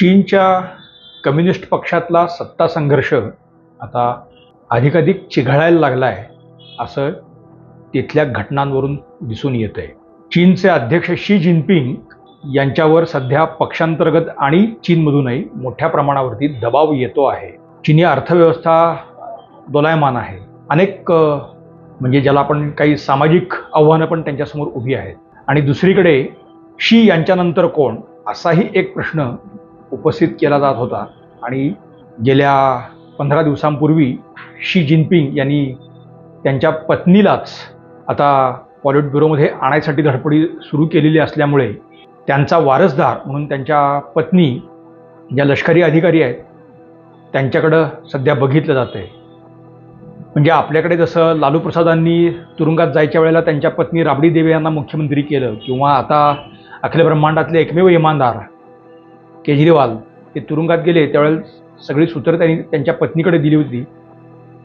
चीनच्या कम्युनिस्ट पक्षातला सत्ता संघर्ष आता अधिकाधिक चिघळायला लागला आहे असं तिथल्या घटनांवरून दिसून येत आहे चीनचे अध्यक्ष शी जिनपिंग यांच्यावर सध्या पक्षांतर्गत आणि चीनमधूनही मोठ्या प्रमाणावरती दबाव येतो आहे. चीनी अर्थव्यवस्था दोलायमान आहे. अनेक म्हणजे ज्याला आपण काही सामाजिक आव्हानं पण त्यांच्यासमोर उभी आहेत. आणि दुसरीकडे शी यांच्यानंतर कोण असाही एक प्रश्न उपस्थित केला जात होता. आणि गेल्या पंधरा दिवसांपूर्वी शी जिनपिंग यांनी त्यांच्या पत्नीलाच आता पॉलिट ब्युरोमध्ये आणायसाठी धडपडी सुरू केलेली असल्यामुळे त्यांचा वारसदार म्हणून त्यांच्या पत्नी ज्या लष्करी अधिकारी आहेत त्यांच्याकडं सध्या बघितलं जातं आहे म्हणजे आपल्याकडे जसं लालू प्रसादांनी तुरुंगात जायच्या वेळेला त्यांच्या पत्नी राबडी देवी यांना मुख्यमंत्री केलं किंवा आता अखिल ब्रह्मांडातले एकमेव इमानदार केजरीवाल ते तुरुंगात गेले त्यावेळेस सगळी सूत्र त्यांनी त्यांच्या पत्नीकडे दिली होती.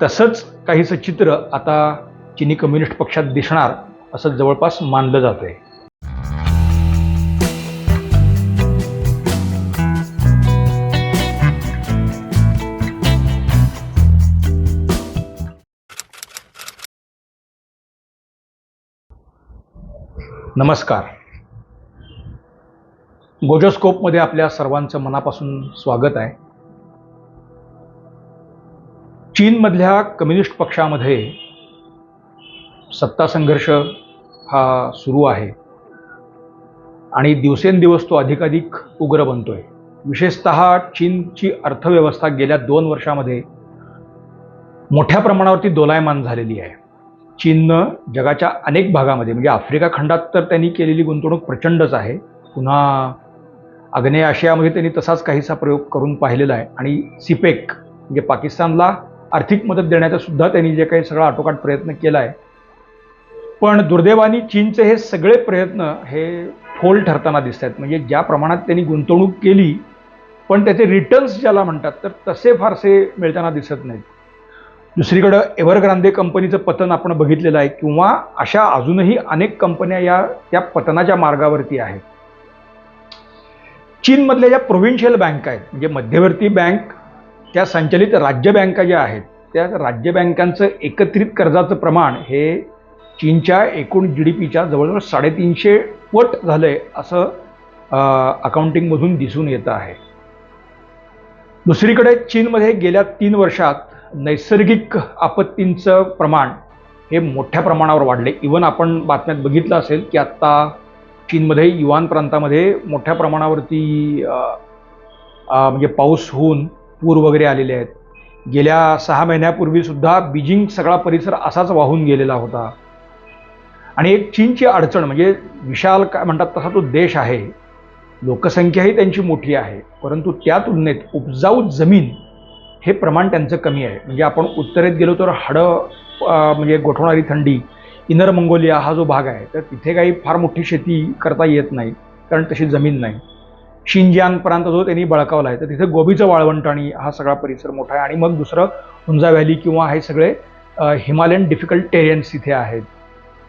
तसंच काहीसं चित्र आता चिनी कम्युनिस्ट पक्षात दिसणार असं जवळपास मानलं जात आहे नमस्कार. गोजोस्कोपमध्ये आपल्या सर्वांचं मनापासून स्वागत आहे. चीनमधल्या कम्युनिस्ट पक्षामध्ये सत्ता संघर्ष हा सुरू आहे. आणि दिवसेंदिवस तो अधिकाधिक उग्र बनतोय. विशेषत चीनची अर्थव्यवस्था गेल्या दोन वर्षामध्ये मोठ्या प्रमाणावरती दोलायमान झालेली आहे. चीननं जगाच्या अनेक भागामध्ये म्हणजे आफ्रिका खंडात तर त्यांनी केलेली गुंतवणूक प्रचंडच आहे. पुन्हा आग्नेय आशियामध्ये त्यांनी तसाच काहीसा प्रयोग करून पाहिलेला आहे. आणि सिपेक म्हणजे पाकिस्तानला आर्थिक मदत देण्याचा सुद्धा त्यांनी जे काही सगळा आटोकाट प्रयत्न केला आहे. पण दुर्दैवानी चीनचे हे सगळे प्रयत्न हे फोल ठरताना दिसत आहेत म्हणजे ज्या प्रमाणात त्यांनी गुंतवणूक केली पण त्याचे रिटर्न्स ज्याला म्हणतात तर तसे फारसे मिळताना दिसत नाहीत. दुसरीकडं एव्हरग्रांदे कंपनीचं पतन आपण बघितलेलं आहे किंवा अशा अजूनही अनेक कंपन्या या त्या पतनाच्या मार्गावरती आहेत. चीनमधल्या ज्या प्रोव्हिन्शियल बँका आहेत म्हणजे मध्यवर्ती बँक त्या संचलित राज्य बँका ज्या आहेत त्या राज्य बँकांचं एकत्रित कर्जाचं प्रमाण हे चीनच्या एकूण जी डी पीच्या जवळजवळ साडेतीनशे पट झालं आहे असं अकाउंटिंगमधून दिसून येतं आहे. दुसरीकडे चीनमध्ये गेल्या तीन वर्षात नैसर्गिक आपत्तींचं प्रमाण हे मोठ्या प्रमाणावर वाढले इवन आपण बातम्यात बघितलं असेल की आत्ता चीनमध्ये युवान प्रांतामध्ये मोठ्या प्रमाणावरती म्हणजे पाऊस होऊन पूर वगैरे आलेले आहेत. गेल्या सहा महिन्यापूर्वीसुद्धा बीजिंग सगळा परिसर असाच वाहून गेलेला होता. आणि एक चीनची अडचण म्हणजे विशाल काय म्हणतात तसा तो देश आहे. लोकसंख्याही त्यांची मोठी आहे. परंतु त्या तुलनेत उपजाऊ जमीन हे प्रमाण त्यांचं कमी आहे. म्हणजे आपण उत्तरेत गेलो तर हाडं म्हणजे गोठवणारी थंडी इनर मंगोलिया हा जो भाग आहे तर तिथे काही फार मोठी शेती करता येत नाही कारण तशी जमीन नाही. शिनजियांग प्रांत जो त्यांनी बळकावला आहे तर तिथे गोबीचं वाळवंट आणि हा सगळा परिसर मोठा आहे. आणि मग दुसरं हुंजा व्हॅली किंवा हे सगळे हिमालयन डिफिकल्ट टेरियन्स तिथे आहेत.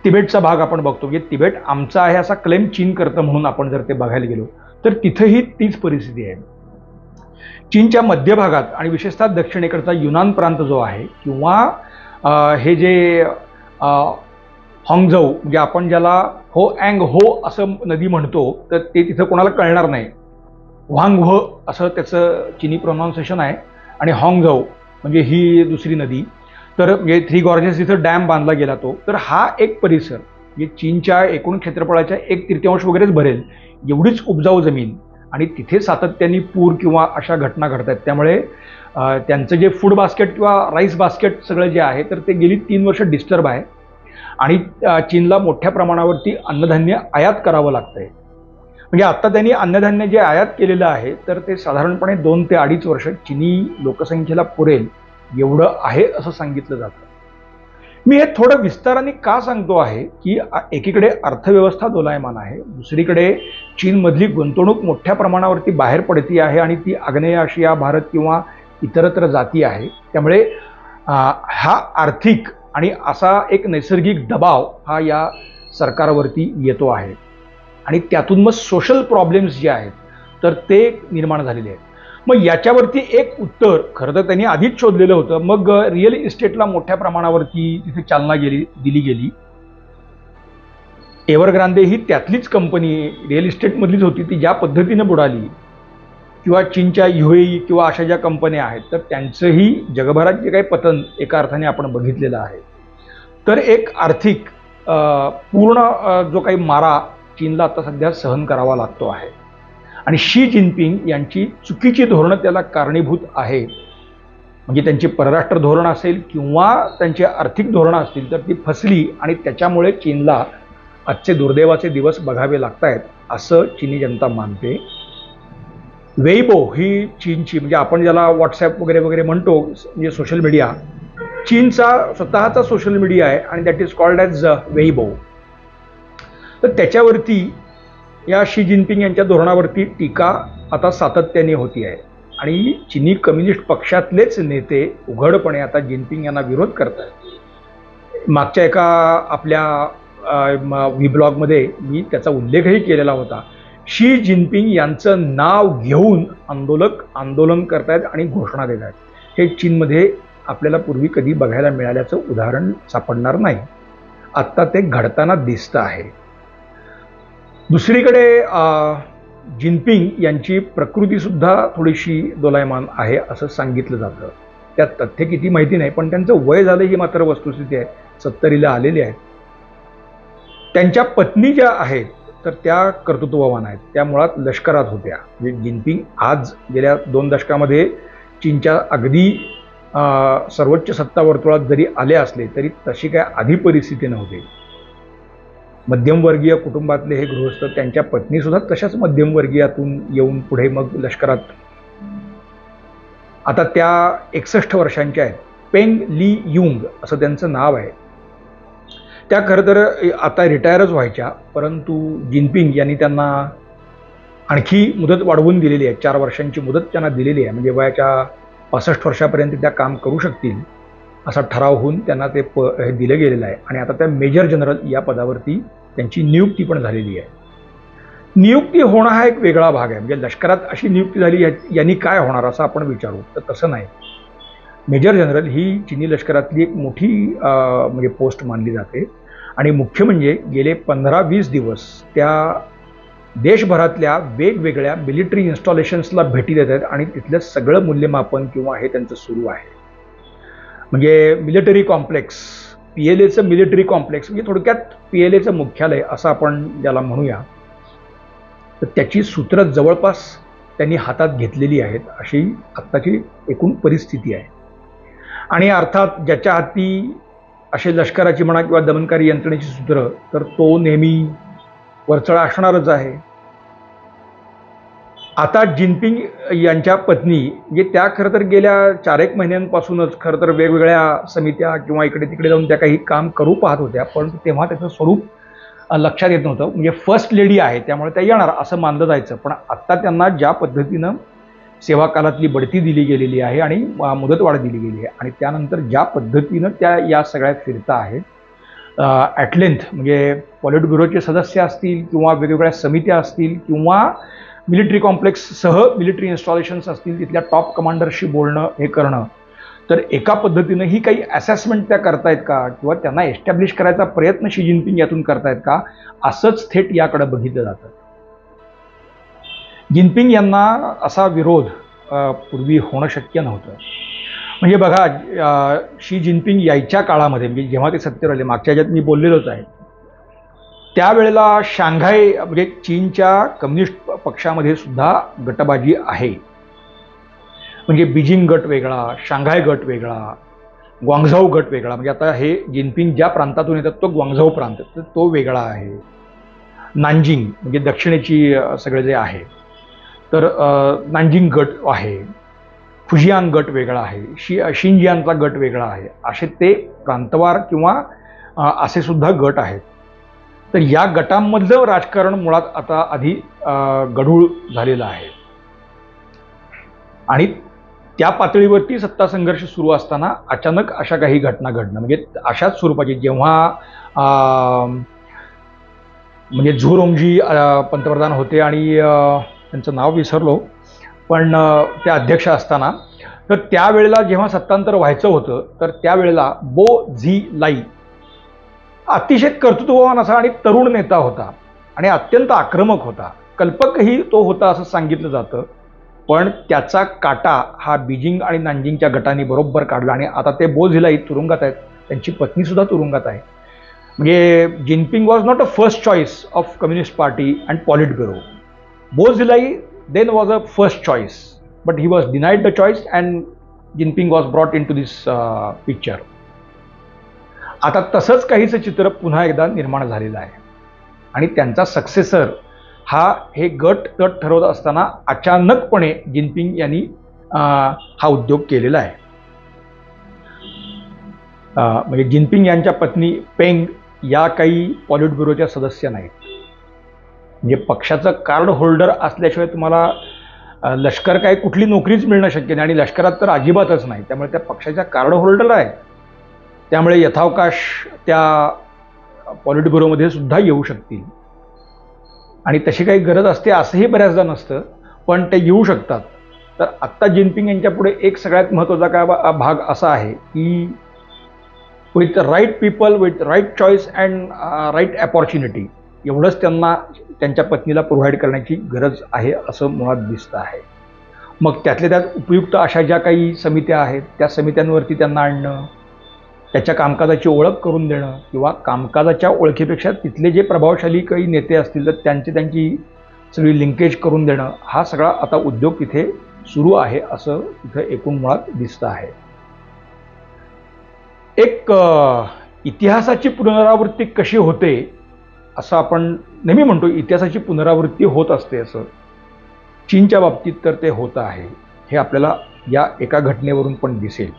तिबेटचा भाग आपण बघतो की तिबेट आमचा आहे असा क्लेम चीन करतं म्हणून आपण जर ते बघायला गेलो तर तिथेही तीच परिस्थिती आहे. चीनच्या मध्य भागात आणि विशेषतः दक्षिणेकडचा युनान प्रांत जो आहे किंवा हे जे हॉंगजाऊ म्हणजे आपण ज्याला हो अँग हो असं नदी म्हणतो तर ते तिथं कोणाला कळणार नाही. व्हांग व्ह असं त्याचं चिनी प्रोनाऊन्सिएशन आहे. आणि हॉंगजाऊ म्हणजे ही दुसरी नदी. तर म्हणजे थ्री गॉर्जेस तिथं डॅम बांधला गेला तो. तर हा एक परिसर म्हणजे चीनच्या एकूण क्षेत्रफळाच्या एक तृतीयांश वगैरेच भरेल. एवढीच उपजाऊ जमीन. आणि तिथे सातत्याने पूर किंवा अशा घटना घडत आहेत त्यामुळे त्यांचं जे फूड बास्केट किंवा राईस बास्केट सगळं जे आहे तर ते गेली तीन वर्ष डिस्टर्ब आहे. आणि चीनला मोठ्या प्रमाणावरती अन्नधान्य आयात करावं लागतंय. म्हणजे आत्ता त्यांनी अन्नधान्य जे आयात केलेलं आहे तर ते साधारणपणे दोन ते अडीच वर्ष चिनी लोकसंख्येला पुरेल एवढं आहे असं सांगितलं जातं. मी हे थोडं विस्ताराने का सांगतो आहे की एकीकडे अर्थव्यवस्था दोलायमान आहे दुसरीकडे चीनमधली गुंतवणूक मोठ्या प्रमाणावरती बाहेर पडती आहे आणि ती आग्नेय आशिया भारत किंवा इतरत्र जाती आहे. त्यामुळे हा आर्थिक आणि असा एक नैसर्गिक दबाव हा या सरकारवरती येतो आहे. आणि त्यातून मग सोशल प्रॉब्लेम्स जे आहेत तर ते निर्माण झालेले आहेत. मग याच्यावरती एक उत्तर खरं तर त्यांनी आधीच शोधलेलं होतं. मग रिअल इस्टेटला मोठ्या प्रमाणावरती तिथे चालना गेली दिली गेली. एव्हरग्रांदे ही त्यातलीच कंपनी रिअल इस्टेटमधलीच होती ती ज्या पद्धतीनं बुडाली किंवा चीनच्या युएई किंवा अशा ज्या कंपन्या आहेत तर त्यांचंही जगभरात जे काही पतन एका अर्थाने आपण बघितलेलं आहे. तर एक आर्थिक पूर्ण जो काही मारा चीनला आता सध्या सहन करावा लागतो आहे. आणि शी जिनपिंग यांची चुकीची धोरणं त्याला कारणीभूत आहे. म्हणजे त्यांची परराष्ट्र धोरण असेल किंवा त्यांची आर्थिक धोरणं असतील तर ती फसली आणि त्याच्यामुळे चीनला आजचे दुर्दैवाचे दिवस बघावे लागत आहेत असं चीनी जनता मानते. वेईबो ही चीनची म्हणजे आपण ज्याला व्हॉट्सॲप वगैरे वगैरे म्हणतो म्हणजे सोशल मीडिया चीनचा स्वतःचा सोशल मीडिया आहे आणि that is called as Weibo तर त्याच्यावरती या शी जिनपिंग यांच्या धोरणावरती टीका आता सातत्याने होती आहे. आणि चिनी कम्युनिस्ट पक्षातलेच नेते उघडपणे आता जिनपिंग यांना विरोध करत आहेत मागच्या एका आपल्या व्ही ब्लॉगमध्ये मी त्याचा उल्लेखही केलेला होता. शी जिनपिंग यांचं नाव घेऊन आंदोलक आंदोलन करतायत आणि घोषणा देत आहेत हे चीनमध्ये आपल्याला पूर्वी कधी बघायला मिळाल्याचं उदाहरण सापडणार नाही. आत्ता ते घडताना दिसतं आहे. दुसरीकडे जिनपिंग यांची प्रकृतीसुद्धा थोडीशी दोलायमान आहे असं सांगितलं जातं. त्यात तथ्य किती माहिती नाही पण त्यांचं वय झालं ही मात्र वस्तुस्थिती आहे. सत्तरीला आलेली आहे त्यांच्या पत्नी ज्या आहेत तर त्या कर्तृत्ववान आहेत. त्या मुळात लष्करात होत्या. म्हणजे जिनपिंग आज गेल्या दोन दशकामध्ये चीनच्या अगदी सर्वोच्च सत्ता वर्तुळात जरी आले असले तरी तशी काय आधी परिस्थिती नव्हती. मध्यमवर्गीय कुटुंबातले हे गृहस्थ त्यांच्या पत्नीसुद्धा तशाच मध्यमवर्गीयातून येऊन पुढे मग लष्करात. आता त्या एकसष्ट वर्षांच्या आहेत. पेंग ली युंग असं त्यांचं नाव आहे. त्या खरं तर आता रिटायरच व्हायच्या परंतु जिनपिंग यांनी त्यांना आणखी मुदत वाढवून दिलेली आहे. चार वर्षांची मुदत त्यांना दिलेली आहे. म्हणजे वयाच्या पासष्ट वर्षापर्यंत त्या काम करू शकतील असा ठराव होऊन त्यांना ते प हे दिलं गेलेलं आहे. आणि आता त्या मेजर जनरल या पदावरती त्यांची नियुक्ती पण झालेली आहे. नियुक्ती होणं हा एक वेगळा भाग आहे. म्हणजे लष्करात अशी नियुक्ती झाली यांनी काय होणार असं आपण विचारू. तर तसं नाही. मेजर जनरल ही चिनी लष्करातली एक मोठी म्हणजे पोस्ट मानली जाते. आणि मुख्य म्हणजे गेले पंधरा वीस दिवस त्या देशभरातल्या वेगवेगळ्या मिलिटरी इन्स्टॉलेशन्सला भेटी देत आहेत आणि तिथलं सगळं मूल्यमापन किंवा हे त्यांचं सुरू आहे. म्हणजे मिलिटरी कॉम्प्लेक्स पी एल एचं मिलिटरी कॉम्प्लेक्स म्हणजे थोडक्यात पी एल एचं मुख्यालय असं आपण ज्याला म्हणूया. तर त्याची सूत्रं जवळपास त्यांनी हातात घेतलेली आहेत अशी आत्ताची एकूण परिस्थिती आहे. आणि अर्थात ज्याच्या हाती असे लष्कराची म्हणा किंवा दमनकारी यंत्रणेची सूत्रं तर तो नेहमी वरचळा असणारच आहे. आता जिनपिंग यांच्या पत्नी म्हणजे त्या खरं तर गेल्या चार एक महिन्यांपासूनच खरं तर वेगवेगळ्या समित्या किंवा इकडे तिकडे जाऊन त्या काही काम करू पाहत होत्या पण तेव्हा त्याचं स्वरूप लक्षात येत नव्हतं. म्हणजे फर्स्ट लेडी आहे त्यामुळे त्या येणार असं मानलं जायचं. पण आत्ता त्यांना ज्या पद्धतीनं सेवा कालातली बढती दिली गेलेली आहे आणि मुदतवाढ दिली गेली आहे आणि त्यानंतर ज्या पद्धतीनं त्या या सगळ्यात फिरता आहेत ॲट लेंथ म्हणजे पॉलिट ब्युरोचे सदस्य असतील किंवा वेगवेगळ्या समित्या असतील किंवा मिलिटरी कॉम्प्लेक्ससह मिलिटरी इन्स्टॉलेशन्स असतील तिथल्या टॉप कमांडरशी बोलणं हे करणं. तर एका पद्धतीनं ही काही असेसमेंट त्या करतायत का? किंवा त्यांना एस्टॅब्लिश करायचा प्रयत्न शी जिनपिंग यातून करतायत का? असंच थेट याकडे बघितलं जातं. जिनपिंग यांना असा विरोध पूर्वी होणं शक्य नव्हतं. म्हणजे बघा शी जिनपिंग यायच्या काळामध्ये म्हणजे जेव्हा ते सत्तेवर आले मागच्या याच्यात मी बोललेलोच आहे त्यावेळेला शांघाय म्हणजे चीनच्या कम्युनिस्ट पक्षामध्ये सुद्धा गटबाजी आहे. म्हणजे बीजिंग गट वेगळा शांघाय गट वेगळा ग्वांगझाऊ गट वेगळा. म्हणजे आता हे जिनपिंग ज्या प्रांतातून येतात तो ग्वांगझाऊ प्रांत तर तो वेगळा आहे. नानजिंग म्हणजे दक्षिणेची सगळे जे आहे. तर नांजिंग नानजिंग गट आहे. फुजियांग गट वेगळा आहे. शि शिंजियानचा गट वेगळा आहे. असे ते प्रांतवार किंवा असे सुद्धा गट आहेत. तर या गटांमधलं राजकारण मुळात आता आधी गढूळ झालेलं आहे. आणि त्या पातळीवरती सत्ता संघर्ष सुरू असताना अचानक अशा काही घटना घडणं म्हणजे अशाच स्वरूपाची जेव्हा म्हणजे झुरोमजी पंतप्रधान होते आणि त्यांचं नाव विसरलो पण ते अध्यक्ष असताना तर त्यावेळेला जेव्हा सत्तांतर व्हायचं होतं तर त्यावेळेला बो झी लाई अतिशय कर्तृत्ववान असा आणि तरुण नेता होता आणि अत्यंत आक्रमक होता. कल्पकही तो होता असं सांगितलं जातं. पण त्याचा काटा हा बीजिंग आणि नांजिंगच्या गटांनी बरोबर काढला आणि आता ते बोझिलाही तुरुंगात आहेत. त्यांची पत्नीसुद्धा तुरुंगात आहे. म्हणजे Jinping was not a first choice of Communist Party and politburo Bo Xilai then was a first choice but he was denied the choice and Jinping was brought in to this picture आता तसंच काहीचं चित्र पुन्हा एकदा निर्माण झालेलं आहे. आणि त्यांचा सक्सेसर हा हे गट गट ठरवत असताना अचानकपणे जिनपिंग यांनी हा उद्योग केलेला आहे. म्हणजे जिनपिंग यांच्या पत्नी पेंग या काही पॉलिट ब्युरोच्या सदस्य नाहीत. म्हणजे पक्षाचं कार्ड होल्डर असल्याशिवाय तुम्हाला लष्कर काय कुठली नोकरीच मिळणं शक्य नाही आणि लष्करात तर अजिबातच नाही. त्यामुळे त्या पक्षाच्या कार्ड होल्डर आहेत. त्यामुळे यथावकाश त्या पॉलिट ब्युरोमध्ये सुद्धा येऊ शकतील. आणि तशी काही गरज असते असंही बऱ्याचदा नसतं पण ते येऊ शकतात. तर आत्ता जिनपिंग यांच्यापुढे एक सगळ्यात महत्त्वाचा काय भाग असा आहे की with right people with right choice and right opportunity एवढंच त्यांना त्यांच्या पत्नीला प्रोव्हाइड करण्याची गरज आहे असं मुळात दिसतं आहे. मग त्यातल्या त्यात उपयुक्त अशा ज्या काही समित्या आहेत त्या समित्यांवरती त्यांना आणणं त्याच्या कामकाजाची ओळख करून देणं किंवा कामकाजाच्या ओळखीपेक्षा तिथले जे प्रभावशाली काही नेते असतील तर त्यांची त्यांची सगळी लिंकेज करून देणं हा सगळा आता उद्योग तिथे सुरू आहे असं तिथं एकूण मुळात दिसतं आहे. एक इतिहासाची पुनरावृत्ती कशी होते असं आपण नेहमी म्हणतो इतिहासाची पुनरावृत्ती होत असते असं. चीनच्या बाबतीत तर ते होतं आहे. हे आपल्याला या एका घटनेवरून पण दिसेल.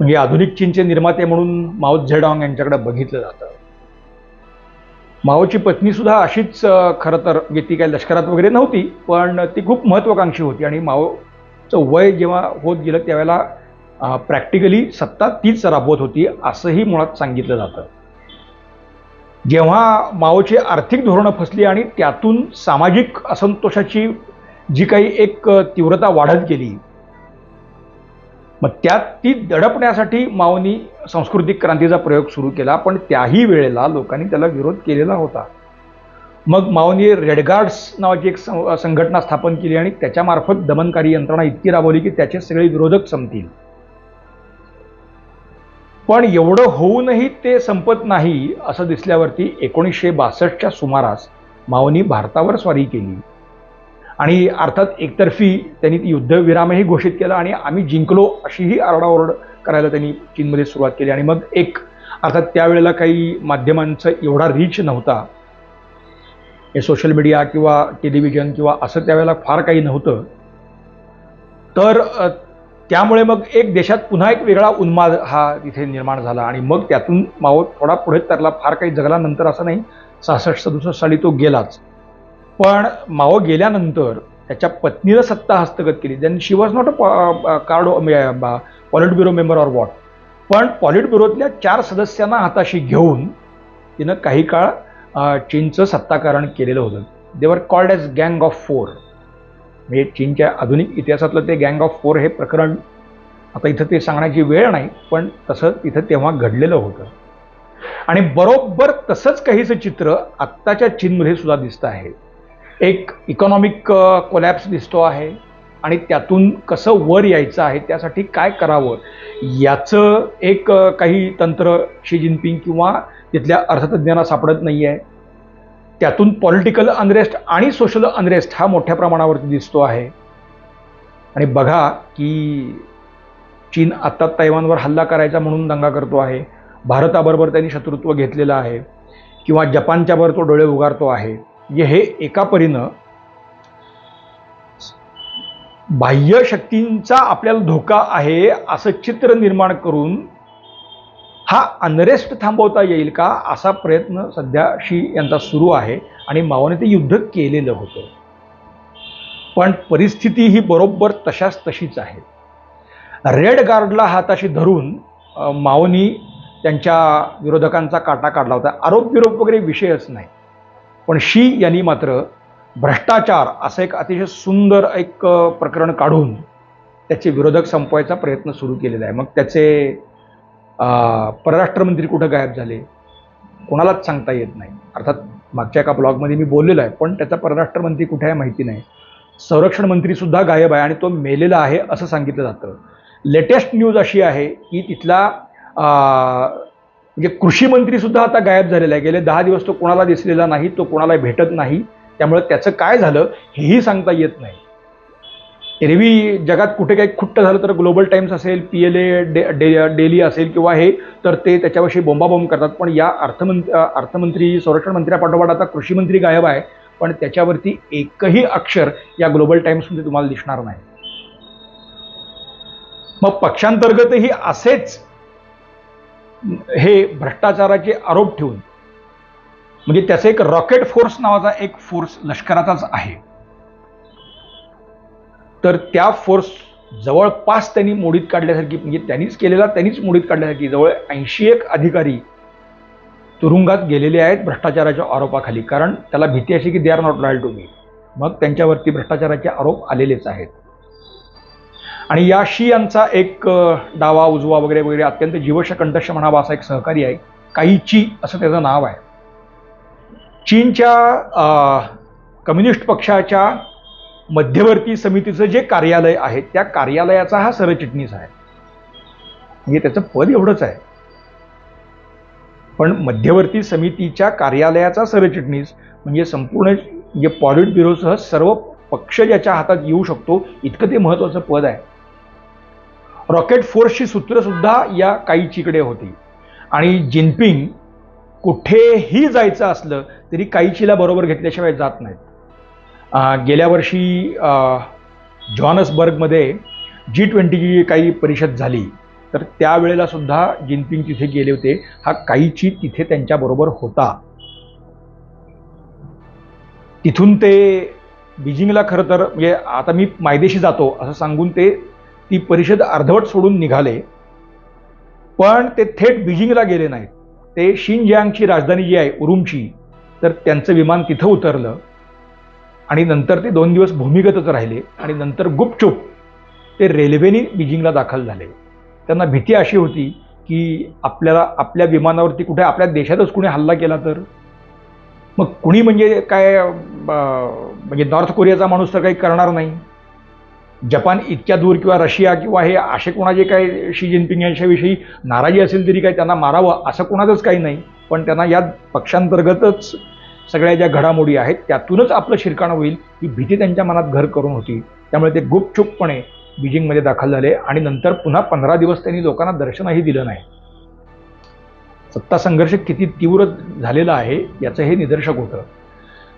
म्हणजे आधुनिक चीनचे निर्माते म्हणून माओ झेडॉंग यांच्याकडे बघितलं जातं. माओची पत्नी सुद्धा अशीच खरं तर म्हणजे ती काही लष्करात वगैरे नव्हती पण ती खूप महत्त्वाकांक्षी होती आणि माओचं वय जेव्हा होत गेलं त्यावेळेला प्रॅक्टिकली सत्ता तीच राबवत होती असंही मुळात सांगितलं जातं. जेव्हा माओची आर्थिक धोरणं फसली आणि त्यातून सामाजिक असंतोषाची जी काही एक तीव्रता वाढत गेली मग त्यात ती दडपण्यासाठी माऊनी सांस्कृतिक क्रांतीचा प्रयोग सुरू केला पण त्याही वेळेला लोकांनी त्याला विरोध केलेला होता. मग माऊनी रेडगार्ड्स नावाची एक सं- संघटना स्थापन केली आणि त्याच्यामार्फत दमनकारी यंत्रणा इतकी राबवली की त्याचे सगळे विरोधक संपतील. पण एवढं होऊनही ते संपत नाही असं दिसल्यावरती एकोणीसशे बासष्टच्या सुमारास माऊनी भारतावर स्वारी केली. आणि अर्थात एकतर्फी त्यांनी युद्धविरामही घोषित केला आणि आम्ही जिंकलो अशीही आरडाओरड करायला त्यांनी चीनमध्ये सुरुवात केली. आणि मग एक अर्थात त्यावेळेला काही माध्यमांचा एवढा रीच नव्हता. हे सोशल मीडिया किंवा टेलिव्हिजन किंवा असं त्यावेळेला फार काही नव्हतं. तर त्यामुळे मग एक देशात पुन्हा एक वेगळा उन्माद हा तिथे निर्माण झाला आणि मग त्यातून माओ थोडा पुढे तरला फार काही जगला नंतर असं नाही सहासष्ट सदुसष्ट साली तो गेलाच. पण माओ गेल्यानंतर त्याच्या पत्नीनं सत्ता हस्तगत केली. Then she was not a card politburo member or what पण पॉलिट ब्युरोतल्या चार सदस्यांना हाताशी घेऊन तिनं काही काळ चीनचं सत्ताकारण केलेलं होतं. देवर कॉल्ड ॲज गँग ऑफ फोर म्हणजे चीनच्या आधुनिक इतिहासातलं ते गँग ऑफ फोर हे प्रकरण आता इथं ते सांगण्याची वेळ नाही पण तसं तिथं तेव्हा घडलेलं होतं. आणि बरोबर तसंच काहीचं चित्र आत्ताच्या चीनमध्ये सुद्धा दिसतं आहे. एक इकॉनॉमिक कोलॅप्स दिसतो आहे. आणि त्यातून कसं वर यायचं आहे त्यासाठी काय करावं याचं एक काही तंत्र शी जिनपिंग किंवा तिथल्या अर्थतज्ञांना सापडत नाही आहे त्यातून पॉलिटिकल अनरेस्ट आणि सोशल अनरेस्ट हा मोठ्या प्रमाणावरती दिसतो आहे. आणि बघा की चीन आत्ता तैवानवर हल्ला करायचा म्हणून दंगा करतो आहे. भारताबरोबर त्यांनी शत्रुत्व घेतलेलं आहे. किंवा जपानच्यावर तो डोळे उगारतो आहे. हे एका परीनं बाह्य शक्तींचा आपल्याला धोका आहे असं चित्र निर्माण करून हा अनरेस्ट थांबवता येईल का असा प्रयत्न सध्याशी यांचा सुरू आहे आणि मावाने ते युद्ध केलेलं होतं. पण परिस्थिती ही बरोबर तशाच तशीच आहे. रेड गार्डला हाताशी धरून मावनी माओनी त्यांच्या विरोधकांचा काटा काढला होता. आरोप विरोप वगैरे विषयच नाही. पण शी यांनी मात्र भ्रष्टाचार असं एक अतिशय सुंदर एक प्रकरण काढून त्याचे विरोधक संपवायचा प्रयत्न सुरू केलेला आहे. मग त्याचे परराष्ट्रमंत्री कुठं गायब झाले कोणालाच सांगता येत नाही. अर्थात मागच्या एका ब्लॉगमध्ये मी बोललेलो आहे पण त्याचा परराष्ट्रमंत्री कुठे आहे माहिती नाही. संरक्षण मंत्रीसुद्धा गायब आहे आणि तो मेलेला आहे असं सांगितलं जातं. लेटेस्ट न्यूज अशी आहे की तिथला म्हणजे कृषी मंत्री सुद्धा आता गायब झालेला आहे गेले दहा दिवस तो कोणाला दिसलेला नाही तो कोणाला भेटत नाही. त्यामुळे त्याचं काय झालं हेही सांगता येत नाही. एरवी जगात कुठे काही खुट्ट झालं तर ग्लोबल टाइम्स असेल पी एल ए डे डे डेली असेल किंवा हे तर ते त्याच्याविषयी बोंबाबोंब करतात. पण या अर्थमंत्री अर्थमंत्री संरक्षण मंत्र्यापाठोपाठ आता कृषी मंत्री गायब आहे. पण त्याच्यावरती एकही अक्षर या ग्लोबल टाइम्समध्ये तुम्हाला दिसणार नाही. मग पक्षांतर्गतही असेच हे भ्रष्टाचाराचे आरोप ठेवून म्हणजे त्याचं एक रॉकेट फोर्स नावाचा एक फोर्स लष्कराचाच आहे. तर त्या फोर्स जवळपास त्यांनी मोडीत काढल्यासारखी म्हणजे त्यांनीच केलेला त्यांनीच मोडीत काढल्यासारखी जवळ ऐंशी एक अधिकारी तुरुंगात गेलेले आहेत भ्रष्टाचाराच्या आरोपाखाली. कारण त्याला भीती अशी की they are not loyal to me मग त्यांच्यावरती भ्रष्टाचाराचे आरोप आलेलेच आहेत. आणि या शी यांचा एक डावा उजवा वगैरे वगैरे अत्यंत जीवश कंठश म्हणावा असा एक सहकारी आहे काही ची असं त्याचं नाव आहे. चीनच्या कम्युनिस्ट पक्षाच्या मध्यवर्ती समितीचं जे कार्यालय आहे त्या कार्यालयाचा हा सरचिटणीस आहे. म्हणजे त्याचं पद एवढंच आहे. पण मध्यवर्ती समितीच्या कार्यालयाचा सरचिटणीस म्हणजे संपूर्ण म्हणजे पॉलिट ब्युरोसह सर्व पक्ष ज्याच्या हातात येऊ शकतो इतकं ते महत्वाचं पद आहे. रॉकेट फोर्सची सूत्रसुद्धा या काईचीकडे होती. आणि जिनपिंग कुठेही जायचं असलं तरी काईचीला बरोबर घेतल्याशिवाय जात नाहीत. गेल्या वर्षी जॉनसबर्गमध्ये जी ट्वेंटीची काही परिषद झाली तर त्यावेळेला सुद्धा जिनपिंग तिथे गेले होते. हा काहीची तिथे त्यांच्याबरोबर होता. तिथून ते बीजिंगला खरं तर म्हणजे आता मी मायदेशी जातो असं सांगून ते ती परिषद अर्धवट सोडून निघाले. पण ते थेट बीजिंगला गेले नाहीत. ते शिनजियांगची राजधानी जी आहे उरुमची तर त्यांचं विमान तिथं उतरलं. आणि नंतर ते दोन दिवस भूमिगतच राहिले. आणि नंतर गुपचूप ते रेल्वेने बीजिंगला दाखल झाले. त्यांना भीती अशी होती की आपल्याला आपल्या विमानावरती कुठे आपल्या देशातच कुणी हल्ला केला तर? मग कुणी म्हणजे काय म्हणजे नॉर्थ कोरियाचा माणूस तर काही करणार नाही. जपान इतक्या दूर किंवा रशिया किंवा हे असे कोणाचे काय शी जिनपिंग यांच्याविषयी नाराजी असेल तरी काय त्यांना मारावं असं कोणाचंच काही नाही. पण त्यांना या पक्षांतर्गतच सगळ्या ज्या घडामोडी आहेत त्यातूनच आपलं शिरकाणं होईल ही भीती त्यांच्या मनात घर करून होती. त्यामुळे ते गुपचूपपणे बीजिंगमध्ये दाखल झाले आणि नंतर पुन्हा पंधरा दिवस त्यांनी लोकांना दर्शनही दिलं नाही. सत्ता संघर्ष किती तीव्र झालेला आहे याचं हे निदर्शक होतं.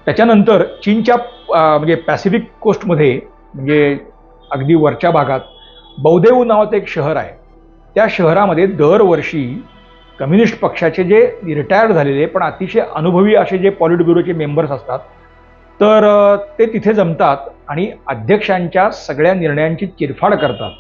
त्याच्यानंतर चीनच्या म्हणजे पॅसिफिक कोस्टमध्ये म्हणजे अगदी वरच्या भागात बौदेव नावाचं एक शहर आहे. त्या शहरामध्ये दरवर्षी कम्युनिस्ट पक्षाचे जे रिटायर्ड झालेले पण अतिशय अनुभवी असे जे पॉलिट ब्युरोचे मेंबर्स असतात तर ते तिथे जमतात आणि अध्यक्षांच्या सगळ्या निर्णयांची चिरफाड करतात.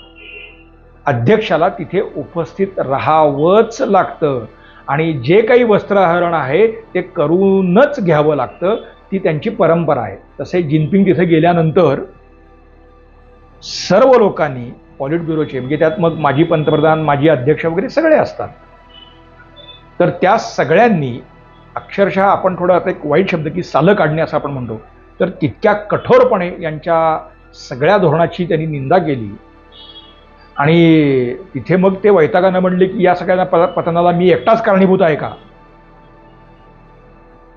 अध्यक्षाला तिथे उपस्थित राहावंच लागतं आणि जे काही वस्त्रहरण आहे ते करूनच घ्यावं लागतं ती त्यांची परंपरा आहे. तसे जिनपिंग तिथे गेल्यानंतर सर्व लोकांनी पॉलिट ब्युरोचे म्हणजे त्यात मग माजी पंतप्रधान माजी अध्यक्ष वगैरे सगळे असतात. तर त्या सगळ्यांनी अक्षरशः आपण थोडं आता एक वाईट शब्द की सालं काढणे असं आपण म्हणतो. तर तितक्या कठोरपणे यांच्या सगळ्या धोरणाची त्यांनी निंदा केली. आणि तिथे मग ते वैतागानं म्हणले की या सगळ्या पतनाला मी एकटाच कारणीभूत आहे का?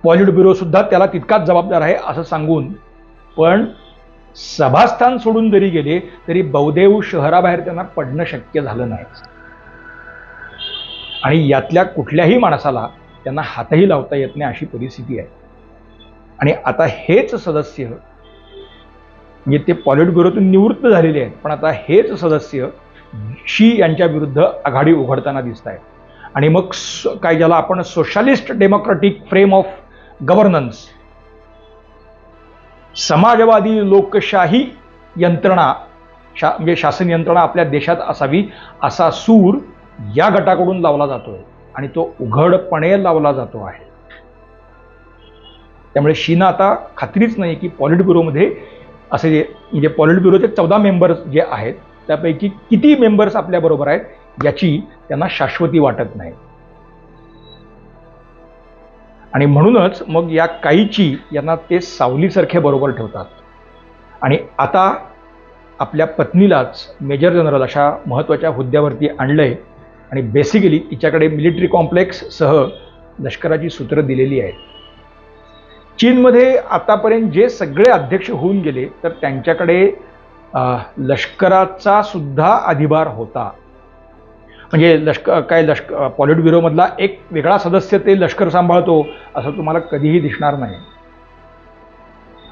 पॉलिट ब्युरो सुद्धा त्याला तितकाच जबाबदार आहे असं सांगून पण सभास्थान सोडून जरी गेले तरी बौदेव शहराबाहेर त्यांना पडणं शक्य झालं नाही. आणि यातल्या कुठल्याही माणसाला त्यांना हातही लावता येत नाही अशी परिस्थिती आहे. आणि आता हेच सदस्य म्हणजे ते पॉलिटब्युरोतून निवृत्त झालेले आहेत पण आता हेच सदस्य शी यांच्या विरुद्ध आघाडी उघडताना दिसत आहेत. आणि मग काय ज्याला आपण socialist democratic frame of governance समाजवादी लोकशाही यंत्रणा शा म्हणजे शासन यंत्रणा आपल्या देशात असावी असा सूर या गटाकडून लावला जातोय आणि तो उघडपणे लावला जातो आहे. त्यामुळे शीना आता खात्रीच नाही की पॉलिट ब्युरोमध्ये असे जे म्हणजे पॉलिट ब्युरोचे चौदा मेंबर्स जे आहेत त्यापैकी किती मेंबर्स आपल्याबरोबर आहेत याची त्यांना शाश्वती वाटत नाही. आणि म्हणूनच मग या काहीची यांना ते सावलीसारखे बरोबर ठेवतात. आणि आता आपल्या पत्नीलाच मेजर जनरल अशा महत्त्वाच्या हुद्द्यावरती आणलं आहे आणि बेसिकली तिच्याकडे मिलिटरी कॉम्प्लेक्ससह लष्कराची सूत्रं दिलेली आहेत. चीनमध्ये आतापर्यंत जे सगळे अध्यक्ष होऊन गेले तर त्यांच्याकडे लष्कराचा सुद्धा अधिभार होता. म्हणजे लष्कर काय लष्कर पॉलिट ब्युरोमधला एक वेगळा सदस्य ते लष्कर सांभाळतो असं तुम्हाला कधीही दिसणार नाही.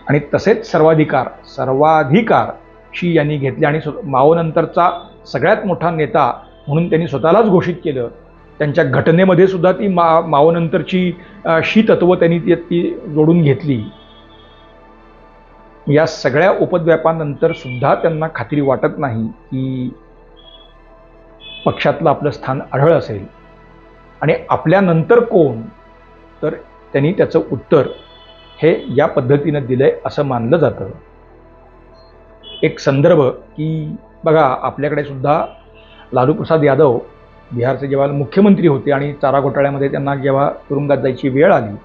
आणि तसेच सर्वाधिकार सर्वाधिकार शी यांनी घेतले आणि माओनंतरचा सगळ्यात मोठा नेता म्हणून त्यांनी स्वतःलाच घोषित केलं. त्यांच्या घटनेमध्ये सुद्धा ती मा माओनंतरची शी तत्व त्यांनी ती ती जोडून घेतली. या सगळ्या उपद्व्यापानंतर सुद्धा त्यांना खात्री वाटत नाही की पक्षातलं आपलं स्थान आढळ असेल. आणि आपल्यानंतर कोण? तर त्यांनी त्याचं उत्तर हे या पद्धतीनं दिलंय असं मानलं जातं. एक संदर्भ की बघा आपल्याकडे सुद्धा लालू प्रसाद यादव बिहारचे जेव्हा मुख्यमंत्री होते आणि चारा घोटाळ्यामध्ये त्यांना जेव्हा तुरुंगात जायची वेळ आली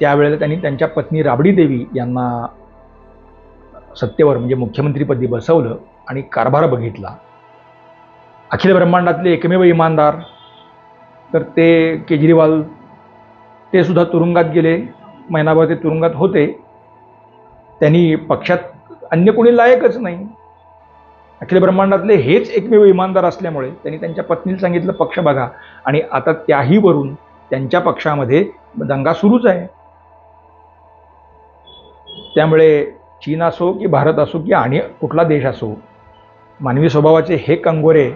त्यावेळेला त्यांनी त्यांच्या पत्नी राबडी देवी यांना सत्तेवर म्हणजे मुख्यमंत्रीपदी बसवलं आणि कारभार बघितला. अखिल ब्रह्मांडातले एकमेव इमानदार तर ते केजरीवाल ते सुद्धा तुरुंगात गेले. महिनाभर ते तुरुंगात होते. त्यांनी पक्षात अन्य कोणी लायकच नाही. अखिल ब्रह्मांडातले हेच एकमेव इमानदार असल्यामुळे त्यांनी त्यांच्या पत्नीला सांगितलं पक्ष बघा. आणि आता त्याही वरून त्यांच्या पक्षामध्ये दंगा सुरूच आहे. त्यामुळे चीन असो की भारत असो की आणि कुठला देश असो मानवी स्वभावाचे हे कंगोरे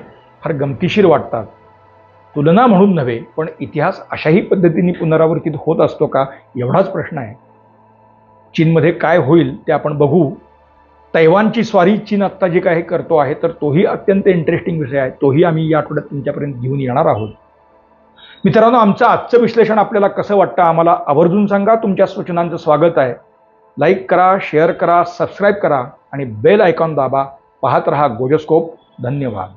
फार गमतीशीर वाटतात. तुलना म्हणून नव्हे पण इतिहास अशाही पद्धतीने पुनरावर्तित होत असतो का? एवढाच प्रश्न आहे. चीनमध्ये काय होईल ते आपण बघू. तैवानची स्वारी चीन आत्ता जे काही करतो आहे तर तोही अत्यंत इंटरेस्टिंग विषय आहे. तोही आम्ही या आठवड्यात तुमच्यापर्यंत घेऊन येणार आहोत. मित्रांनो आमचं आजचं विश्लेषण आपल्याला कसं वाटतं आम्हाला आवर्जून सांगा. तुमच्या सूचनांचं स्वागत आहे. लाईक करा शेअर करा सबस्क्राईब करा आणि बेल आयकॉन दाबा. पाहत रहा गोजोस्कोप धन्यवाद.